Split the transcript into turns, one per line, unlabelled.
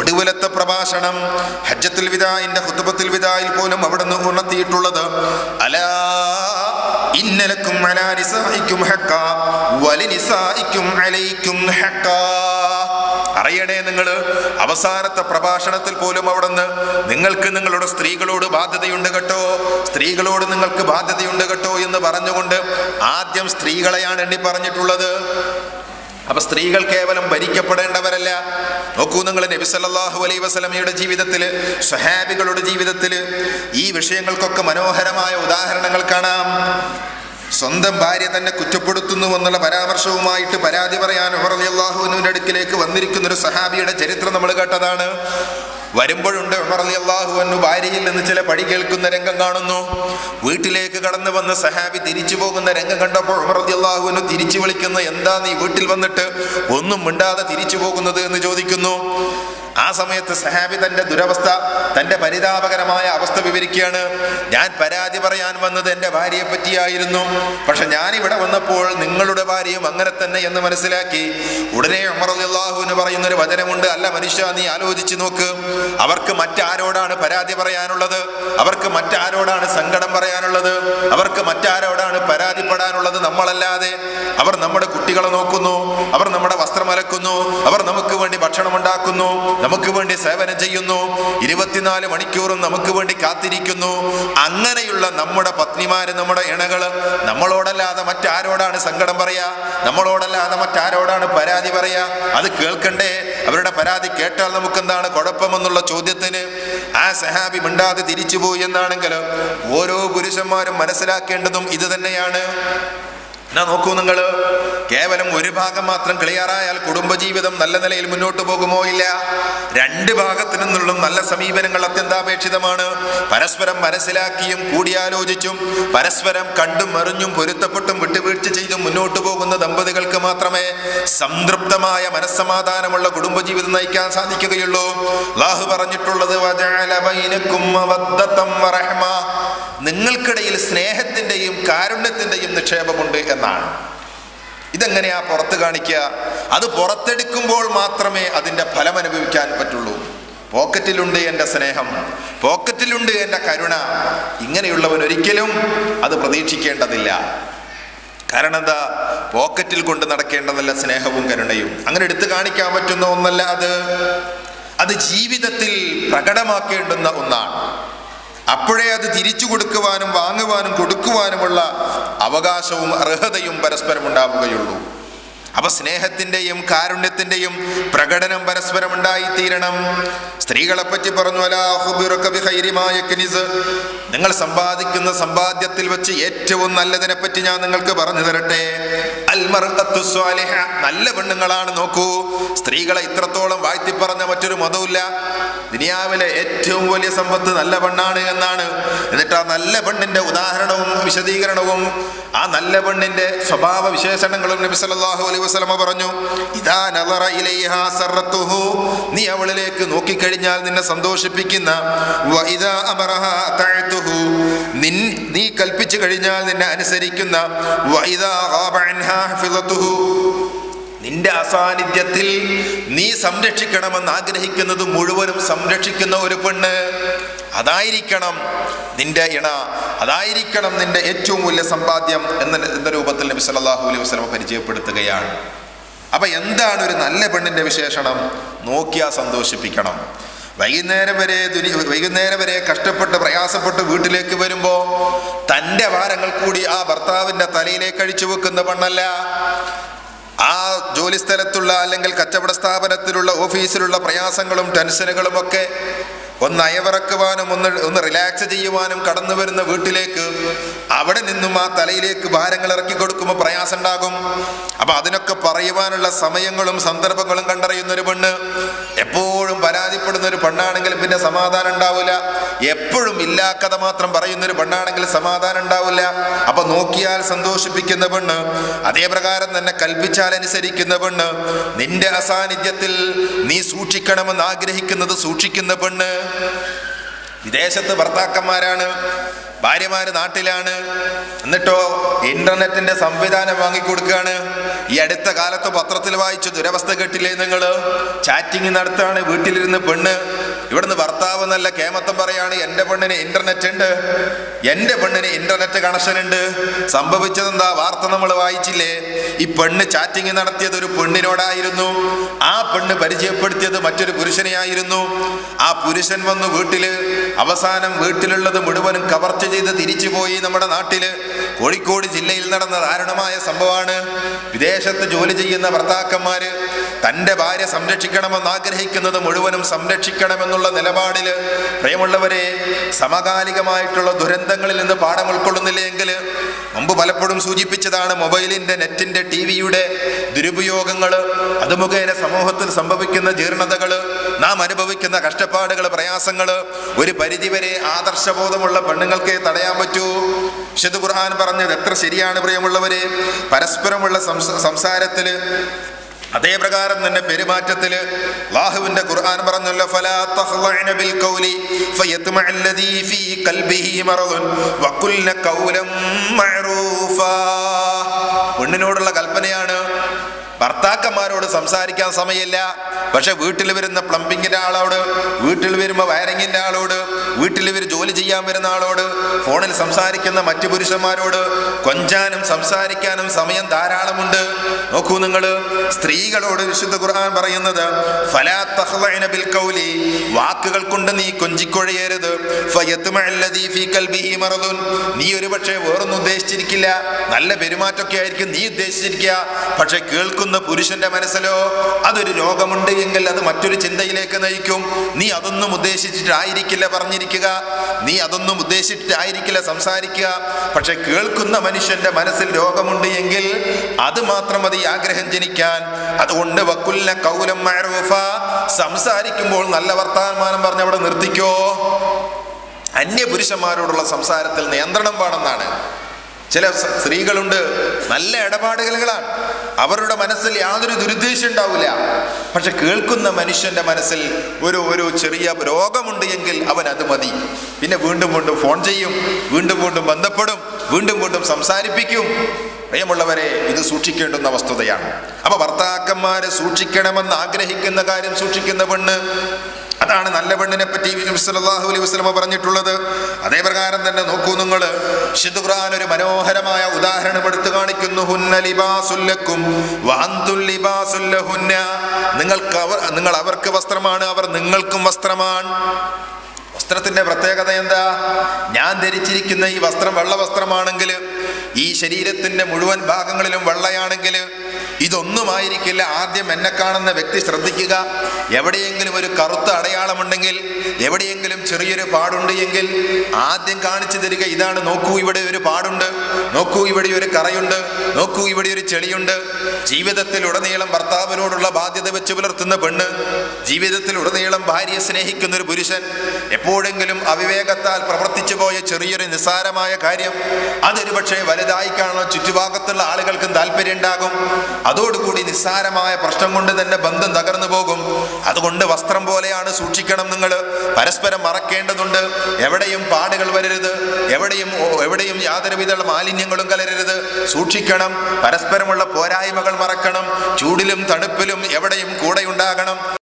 ഒടുവിലത്തെ പ്രഭാഷണം ഹജ്ജത്തുൽ വിദായിന്റെ ഹുത്തുബത്തിൽ വിദായിൽ പോലും അവിടുന്ന് ഉണർത്തിയിട്ടുള്ളത്. അല ഇന്നലക്കും അലൈക്കും അറിയണേ നിങ്ങൾ അവസാനത്തെ പ്രഭാഷണത്തിൽ പോലും അവിടുന്ന് നിങ്ങൾക്ക് നിങ്ങളുടെ സ്ത്രീകളോട് ബാധ്യതയുണ്ട് കേട്ടോ. സ്ത്രീകളോട് നിങ്ങൾക്ക് ബാധ്യതയുണ്ട് കേട്ടോ എന്ന് പറഞ്ഞുകൊണ്ട് ആദ്യം സ്ത്രീകളെയാണ് എണ്ണി പറഞ്ഞിട്ടുള്ളത് അപ്പൊ സ്ത്രീകൾ കേവലം ഭരിക്കപ്പെടേണ്ടവരല്ല. നോക്കൂ നിങ്ങൾ നബി സല്ലല്ലാഹു അലൈഹി വസല്ലമയുടെ ജീവിതത്തിൽ സ്വഹാബികളുടെ ജീവിതത്തിൽ ഈ വിഷയങ്ങൾക്കൊക്കെ മനോഹരമായ ഉദാഹരണങ്ങൾ കാണാം. സ്വന്തം ഭാര്യ തന്നെ കുറ്റപ്പെടുത്തുന്നു എന്നുള്ള പരാമർശവുമായിട്ട് പരാതി പറയാൻ ഉമർ അള്ളാഹുവിന്റെ അടുക്കിലേക്ക് വന്നിരിക്കുന്ന ഒരു സഹാബിയുടെ ചരിത്രം നമ്മൾ കേട്ടതാണ്. വരുമ്പോഴുണ്ട് ഉമർ അലി അള്ളാഹുവിനു ഭാര്യയിൽ നിന്ന് ചില പടി കേൾക്കുന്ന രംഗം കാണുന്നു. വീട്ടിലേക്ക് കടന്നു വന്ന സഹാബി തിരിച്ചു പോകുന്ന രംഗം കണ്ടപ്പോൾ ഉമർ അലി അള്ളാഹുവിനു തിരിച്ചു വിളിക്കുന്നു എന്താ നീ വീട്ടിൽ വന്നിട്ട് ഒന്നും മിണ്ടാതെ തിരിച്ചു പോകുന്നത്? എന്ന് ചോദിക്കുന്നു. ആ സമയത്ത് സഹാബി തന്റെ ദുരവസ്ഥ തന്റെ പരിതാപകരമായ അവസ്ഥ വിവരിക്കുകയാണ്. ഞാൻ പരാതി പറയാൻ വന്നത് എന്റെ ഭാര്യയെ പറ്റിയായിരുന്നു. പക്ഷെ ഞാൻ ഇവിടെ വന്നപ്പോൾ നിങ്ങളുടെ ഭാര്യയും അങ്ങനെ തന്നെ എന്ന് മനസ്സിലാക്കി. ഉടനെ ഉമർ അള്ളാഹുവിന് പറയുന്ന ഒരു വചനമുണ്ട് അല്ല മനുഷ്യ നീ ആലോചിച്ച് നോക്ക്. അവർക്ക് മറ്റാരോടാണ് പരാതി പറയാനുള്ളത്? അവർക്ക് മറ്റാരോടാണ് സങ്കടം പറയാനുള്ളത്? അവർക്ക് മറ്റാരോടാണ് പരാതിപ്പെടാനുള്ളത് നമ്മളല്ലാതെ അവർ നമ്മുടെ കുട്ടികളെ നോക്കുന്നു അവർ നമ്മുടെ വസ്ത്രം അലക്കുന്നു അവർ നമുക്ക് വേണ്ടി ഭക്ഷണം ഉണ്ടാക്കുന്നു നമുക്ക് വേണ്ടി സേവനം ചെയ്യുന്നു ഇരുപത്തിനാല് മണിക്കൂറും നമുക്ക് വേണ്ടി കാത്തിരിക്കുന്നു. അങ്ങനെയുള്ള നമ്മുടെ പത്നിമാര് നമ്മുടെ ഇണകൾ നമ്മളോടല്ലാതെ മറ്റാരോടാണ് സങ്കടം പറയാ? നമ്മളോടല്ലാതെ മറ്റാരോടാണ് പരാതി പറയാ? അത് കേൾക്കണ്ടേ? അവരുടെ പരാതി കേട്ടാൽ നമുക്ക് എന്താണ് കുഴപ്പമെന്നുള്ള ചോദ്യത്തിന് ആ സഹാബി മിണ്ടാതെ തിരിച്ചുപോയി എന്നാണെങ്കിലോ ഓരോ പുരുഷന്മാരും മനസ്സിലാക്കേണ്ടതും ഇത് തന്നെയാണ്. എന്നാ നോക്കൂ നിങ്ങൾ കേവലം ഒരു ഭാഗം മാത്രം ക്ലിയറായാൽ കുടുംബജീവിതം നല്ല നിലയിൽ മുന്നോട്ട് പോകുമോ ഇല്ല? രണ്ട് ഭാഗത്തു നിന്നുള്ള നല്ല സമീപനങ്ങൾ അത്യന്താപേക്ഷിതമാണ്. പരസ്പരം മനസ്സിലാക്കിയും കൂടിയാലോചിച്ചും പരസ്പരം കണ്ടും അറിഞ്ഞും പൊരുത്തപ്പെട്ടും വിട്ടുവീഴ്ച ചെയ്തും മുന്നോട്ട് പോകുന്ന ദമ്പതികൾക്ക് മാത്രമേ സംതൃപ്തമായ മനസ്സമാധാനമുള്ള കുടുംബജീവിതം നയിക്കാൻ സാധിക്കുകയുള്ളൂ. ലാഹു പറഞ്ഞിട്ടുള്ളത്. നിങ്ങൾക്കിടയിൽ സ്നേഹത്തിന്റെയും കാരുണ്യത്തിന്റെയും നിക്ഷേപമുണ്ട് എന്നാണ്. ഇതെങ്ങനെയാ പുറത്ത് കാണിക്കുക? അത് പുറത്തെടുക്കുമ്പോൾ മാത്രമേ അതിന്റെ ഫലം അനുഭവിക്കാൻ പറ്റുള്ളൂ. പോക്കറ്റിലുണ്ട് എന്റെ സ്നേഹം. പോക്കറ്റിലുണ്ട് എന്റെ കരുണ. ഇങ്ങനെയുള്ളവൻ ഒരിക്കലും അത് പ്രതീക്ഷിക്കേണ്ടതില്ല. കാരണം എന്താ? പോക്കറ്റിൽ കൊണ്ട് നടക്കേണ്ടതല്ല സ്നേഹവും കരുണയും. അങ്ങനെ എടുത്തു കാണിക്കാൻ പറ്റുന്ന ഒന്നല്ല അത്. അത് ജീവിതത്തിൽ പ്രകടമാക്കേണ്ടുന്ന ഒന്നാണ്. അപ്പോഴേ അത് തിരിച്ചു കൊടുക്കുവാനും വാങ്ങുവാനും കൊടുക്കുവാനുമുള്ള അവകാശവും അർഹതയും പരസ്പരം ഉണ്ടാവുകയുള്ളൂ. അപ്പൊ സ്നേഹത്തിന്റെയും കാരുണ്യത്തിന്റെയും പ്രകടനം പരസ്പരം ഉണ്ടായിത്തീരണം. സ്ത്രീകളെ പറ്റി പറഞ്ഞു അലാഹുബിറക്കിസ് അഖ്ബിറുക ബിഖൈരിമായ കനിസ്." നിങ്ങൾ സമ്പാദിക്കുന്ന സമ്പാദ്യത്തിൽ വെച്ച് ഏറ്റവും നല്ലതിനെ പറ്റി ഞാൻ നിങ്ങൾക്ക് പറഞ്ഞു തരട്ടെ. നല്ല പെണ്ണുങ്ങളാണ് നോക്കൂ. സ്ത്രീകളെ ഇത്രത്തോളം വാഴ്ത്തി പറഞ്ഞ മറ്റൊരു മതവുമില്ല. ദുനിയാവിലെ ഏറ്റവും വലിയ സമ്പത്ത് നല്ല പെണ്ണാണ് എന്നാണ്. എന്നിട്ട് ആ നല്ല പെണ്ണിന്റെ ഉദാഹരണവും വിശദീകരണവും ആ നല്ല പെണ്ണിന്റെ സ്വഭാവ വിശേഷണങ്ങളും നബി സല്ലല്ലാഹു അലൈഹി വസല്ലമ പറഞ്ഞു ഇദാ ഇലൈഹാ നീ അവളിലേക്ക് നോക്കിക്കഴിഞ്ഞാൽ നിന്നെ സന്തോഷിപ്പിക്കുന്ന നീ കൽപ്പിച്ചു കഴിഞ്ഞാൽ നിന്നെ അനുസരിക്കുന്ന നിന്റെ അസാന്നിധ്യത്തിൽ നീ സംരക്ഷിക്കണമെന്ന് ആഗ്രഹിക്കുന്നത് മുഴുവനും സംരക്ഷിക്കുന്ന ഒരു പെണ്ണ്. അതായിരിക്കണം നിന്റെ ഇണ. അതായിരിക്കണം നിന്റെ ഏറ്റവും വലിയ സമ്പാദ്യം എന്ന രൂപത്തിൽ നബി സല്ലല്ലാഹു അലൈഹി വസല്ലം പരിചയപ്പെടുത്തുകയാണ്. അപ്പൊ എന്താണ് ഒരു നല്ല പെണ്ണിന്റെ വിശേഷണം? നോക്കിയാ സന്തോഷിപ്പിക്കണം. വൈകുന്നേരം വരെ ദുനി വൈകുന്നേരം വരെ കഷ്ടപ്പെട്ട് പ്രയാസപ്പെട്ട് വീട്ടിലേക്ക് വരുമ്പോൾ തന്റെ ഭാരങ്ങൾ കൂടി ആ ഭർത്താവിന്റെ തലയിലേക്ക് അഴിച്ചു വെക്കുന്ന പണ്ണല്ല ആ ജോലിസ്ഥലത്തുള്ള അല്ലെങ്കിൽ കച്ചവട സ്ഥാപനത്തിലുള്ള ഓഫീസിലുള്ള പ്രയാസങ്ങളും ടെൻഷനുകളും ഒക്കെ ഒന്ന് അയവിറക്കുവാനും ഒന്ന് ഒന്ന് റിലാക്സ് ചെയ്യുവാനും കടന്നു വരുന്ന വീട്ടിലേക്ക് അവിടെ നിന്നും ആ തലയിലേക്ക് ഭാരങ്ങൾ ഇറക്കി കൊടുക്കുമ്പോൾ പ്രയാസം ഉണ്ടാകും. അപ്പൊ അതിനൊക്കെ പറയുവാനുള്ള സമയങ്ങളും സന്ദർഭങ്ങളും കണ്ടറിയുന്ന ഒരു പെണ്ണ് എപ്പോഴും പരാതിപ്പെടുന്ന ഒരു പെണ്ണാണെങ്കിൽ പിന്നെ സമാധാനം ഉണ്ടാവില്ല. എപ്പോഴും ഇല്ലാക്കഥ മാത്രം പറയുന്ന ഒരു പെണ്ണാണെങ്കിൽ സമാധാനം ഉണ്ടാവില്ല. അപ്പൊ നോക്കിയാൽ സന്തോഷിപ്പിക്കുന്ന പെണ്ണ് അതേപ്രകാരം തന്നെ കൽപ്പിച്ചാൽ അനുസരിക്കുന്ന പെണ്ണ് നിന്റെ അസാന്നിധ്യത്തിൽ നീ സൂക്ഷിക്കണമെന്ന് ആഗ്രഹിക്കുന്നത് സൂക്ഷിക്കുന്ന പെണ്ണ് വിദേശത്ത് ഭർത്താക്കന്മാരാണ് ഭാര്യമാര് നാട്ടിലാണ്. എന്നിട്ടോ ഇന്റർനെറ്റിന്റെ സംവിധാനം വാങ്ങിക്കൊടുക്കുകയാണ്. അടുത്ത കാലത്ത് പത്രത്തിൽ വായിച്ച ദുരവസ്ഥ കേട്ടില്ലേ നിങ്ങൾ ചാറ്റിംഗ് നടത്താണ് വീട്ടിലിരുന്ന് പെണ്ണ്. ഇവിടുന്ന് ഭർത്താവ് നല്ല കേമത്തം പറയാണ് എന്റെ പെണ്ണിന് ഇന്റർനെറ്റ് ഉണ്ട്. എന്റെ പെണ്ണിന് ഇന്റർനെറ്റ് കണക്ഷൻ ഉണ്ട്. സംഭവിച്ചതെന്താ? വാർത്ത നമ്മൾ വായിച്ചില്ലേ? ഈ പെണ്ണ് ചാറ്റിംഗ് നടത്തിയത് ഒരു പെണ്ണിനോടായിരുന്നു. ആ പെണ്ണ് പരിചയപ്പെടുത്തിയത് മറ്റൊരു പുരുഷനെയായിരുന്നു ആ പുരുഷൻ വന്നു വീട്ടിൽ. അവസാനം വീട്ടിലുള്ളത് മുഴുവനും കവർച്ച ചെയ്ത് തിരിച്ചുപോയി നമ്മുടെ നാട്ടിൽ. കോഴിക്കോട് ജില്ലയിൽ നടന്ന ദാരുണമായ സംഭവമാണ്. വിദേശത്ത് ജോലി ചെയ്യുന്ന ഭർത്താക്കന്മാർ തന്റെ ഭാര്യ സംരക്ഷിക്കണമെന്ന് ആഗ്രഹിക്കുന്നത് മുഴുവനും സംരക്ഷിക്കണമെന്നുള്ള നിലപാടിൽ പ്രിയമുള്ളവരെ സമകാലികമായിട്ടുള്ള ദുരന്തങ്ങളിൽ നിന്ന് പാഠം ഉൾക്കൊള്ളുന്നില്ലെങ്കിൽ മുമ്പ് പലപ്പോഴും സൂചിപ്പിച്ചതാണ് മൊബൈലിന്റെ നെറ്റിന്റെ ടി വിയുടെ ദുരുപയോഗങ്ങൾ അത് മുഖേന സമൂഹത്തിൽ സംഭവിക്കുന്ന ജീർണതകൾ നാം അനുഭവിക്കുന്ന കഷ്ടപ്പാടുകൾ പ്രയാസങ്ങൾ ഒരു പരിധിവരെ ആദർശബോധമുള്ള പെണ്ണുങ്ങൾക്ക് തടയാൻ പറ്റൂ. വിശുദ്ധ ഖുർആൻ പറഞ്ഞത് എത്ര ശരിയാണ് പ്രിയമുള്ളവരെ? പരസ്പരമുള്ള സംസാരത്തിൽ അതേ പ്രകാരം തന്നെ പെരുമാറ്റത്തിൽ അല്ലാഹുവിന്റെ ഖുർആൻ പറഞ്ഞല്ലോ ഫലാ തഖ്ലഅന ബിൽ ഫീ ഖൽബിഹി മഅറൂഫാ. പെണ്ണിനോടുള്ള കൽപ്പനയാണ് ഭർത്താക്കന്മാരോട് സംസാരിക്കാൻ സമയമില്ല. പക്ഷെ വീട്ടിൽ വരുന്ന പ്ലംബിങ്ങിന്റെ ആളോട് വീട്ടിൽ വരുമ്പോൾ വയറിങ്ങിന്റെ ആളോട് വീട്ടിൽ ഇവർ ജോലി ചെയ്യാൻ വരുന്ന ആളോട് ഫോണിൽ സംസാരിക്കുന്ന മറ്റു പുരുഷന്മാരോട് കൊഞ്ചാനും സംസാരിക്കാനും സമയം ധാരാളമുണ്ട്. നോക്കൂ നിങ്ങൾ സ്ത്രീകളോട് വിശുദ്ധ ഖുർആൻ പറയുന്നത് വാക്കുകൾ കൊണ്ട് നീ കൊഞ്ചിക്കൊഴയരുത്. നീ ഒരു പക്ഷേ വേറൊന്നും ഉദ്ദേശിച്ചിരിക്കില്ല നല്ല പെരുമാറ്റമൊക്കെ ആയിരിക്കും നീ ഉദ്ദേശിച്ചിരിക്കുക പക്ഷെ കേൾക്കുന്ന പുരുഷന്റെ മനസ്സിലോ അതൊരു രോഗമുണ്ട് എങ്കിൽ അത് മറ്റൊരു ചിന്തയിലേക്ക് നയിക്കും. നീ അതൊന്നും ഉദ്ദേശിച്ചിട്ടായിരിക്കില്ല പറഞ്ഞിരിക്കുക. നീ അതൊന്നും ഉദ്ദേശിച്ചിട്ടായിരിക്കില്ല സംസാരിക്കുക. പക്ഷെ കേൾക്കുന്ന മനുഷ്യന്റെ മനസ്സിൽ രോഗമുണ്ട് എങ്കിൽ അത് മാത്രം മതി ആഗ്രഹം ജനിക്കാൻ. അതുകൊണ്ട് വക്കുലിനെ കൗലം മഅറൂഫ സംസാരിക്കുമ്പോൾ നല്ല വർത്തമാനം പറഞ്ഞ് അവിടെ നിർത്തിക്കോ. അന്യപുരുഷന്മാരോടുള്ള സംസാരത്തിൽ നിയന്ത്രണം വേണമെന്നാണ്. ചില സ്ത്രീകളുണ്ട് നല്ല ഇടപാടുകളാണ് അവരുടെ മനസ്സിൽ യാതൊരു ദുരുദ്ദേശം ഉണ്ടാവില്ല. പക്ഷെ കേൾക്കുന്ന മനുഷ്യന്റെ മനസ്സിൽ ഒരു ഒരു ചെറിയ രോഗമുണ്ട് എങ്കിൽ അവൻ അത് മതി. പിന്നെ വീണ്ടും വീണ്ടും ഫോൺ ചെയ്യും വീണ്ടും വീണ്ടും ബന്ധപ്പെടും വീണ്ടും വീണ്ടും സംസാരിപ്പിക്കും. പ്രിയമുള്ളവരെ ഇത് സൂക്ഷിക്കേണ്ടുന്ന വസ്തുതയാണ്. അപ്പൊ ഭർത്താക്കന്മാരെ സൂക്ഷിക്കണമെന്ന് ആഗ്രഹിക്കുന്ന കാര്യം സൂക്ഷിക്കുന്ന പെണ്ണ് അതാണ് നല്ല പെണ്ണിനെ പറ്റി നബി സല്ലല്ലാഹു അലൈഹി വസ്ലമ പറഞ്ഞിട്ടുള്ളത്. അതേ പ്രകാരം തന്നെ നോക്കൂ നിങ്ങൾ ഖുർആൻ ഒരു മനോഹരമായ ഉദാഹരണം എടുത്തു കാണിക്കുന്നു. ഹുന്ന ലിബാസുല്ലക്കും ലിബാസുല്ലഹുന്ന നിങ്ങൾക്ക് അവർ നിങ്ങൾ അവർക്ക് വസ്ത്രമാണ് അവർ നിങ്ങൾക്കും വസ്ത്രമാണ്. വസ്ത്രത്തിന്റെ പ്രത്യേകത എന്താ? ഞാൻ ധരിച്ചിരിക്കുന്ന ഈ വസ്ത്രം വെള്ള വസ്ത്രമാണെങ്കിൽ ഈ ശരീരത്തിന്റെ മുഴുവൻ ഭാഗങ്ങളിലും വെള്ളയാണെങ്കിൽ ഇതൊന്നുമായിരിക്കില്ല. ആദ്യം എന്നെ കാണുന്ന വ്യക്തി ശ്രദ്ധിക്കുക. എവിടെയെങ്കിലും ഒരു കറുത്ത അടയാളമുണ്ടെങ്കിൽ എവിടെയെങ്കിലും ചെറിയൊരു പാടുണ്ട് എങ്കിൽ ആദ്യം കാണിച്ചു തരിക ഇതാണ് നോക്കൂ ഇവിടെ ഒരു പാടുണ്ട്. നോക്കൂ ഇവിടെ ഒരു കറയുണ്ട്. നോക്കൂ ഇവിടെ ഒരു ചെളിയുണ്ട്. ജീവിതത്തിൽ ഉടനീളം ഭർത്താവിനോടുള്ള ബാധ്യത വെച്ച് പുലർത്തുന്ന പെണ്ണ് ജീവിതത്തിൽ ഉടനീളം ഭാര്യയെ സ്നേഹിക്കുന്ന ഒരു പുരുഷൻ എപ്പോഴെങ്കിലും അവിവേകത്താൽ പ്രവർത്തിച്ചു പോയ ചെറിയൊരു നിസ്സാരമായ കാര്യം അതൊരു പക്ഷേ വലുതായി കാണാൻ ചുറ്റുഭാഗത്തുള്ള ആളുകൾക്കും താല്പര്യം ഉണ്ടാകും അതോടുകൂടി നിസ്സാരമായ പ്രശ്നം കൊണ്ട് തന്നെ ബന്ധം തകർന്നു പോകും. അതുകൊണ്ട് വസ്ത്രം പോലെയാണ് സൂക്ഷിക്കണം നിങ്ങൾ പരസ്പരം മറക്കേണ്ടതുണ്ട്. എവിടെയും പാടുകൾ വരരുത്. എവിടെയും എവിടെയും യാതൊരുവിധ മാലിന്യങ്ങളും കലരരുത്. സൂക്ഷിക്കണം. പരസ്പരമുള്ള പോരായ്മകൾ മറക്കണം. ചൂടിലും തണുപ്പിലും എവിടെയും കൂടെ ഉണ്ടാകണം.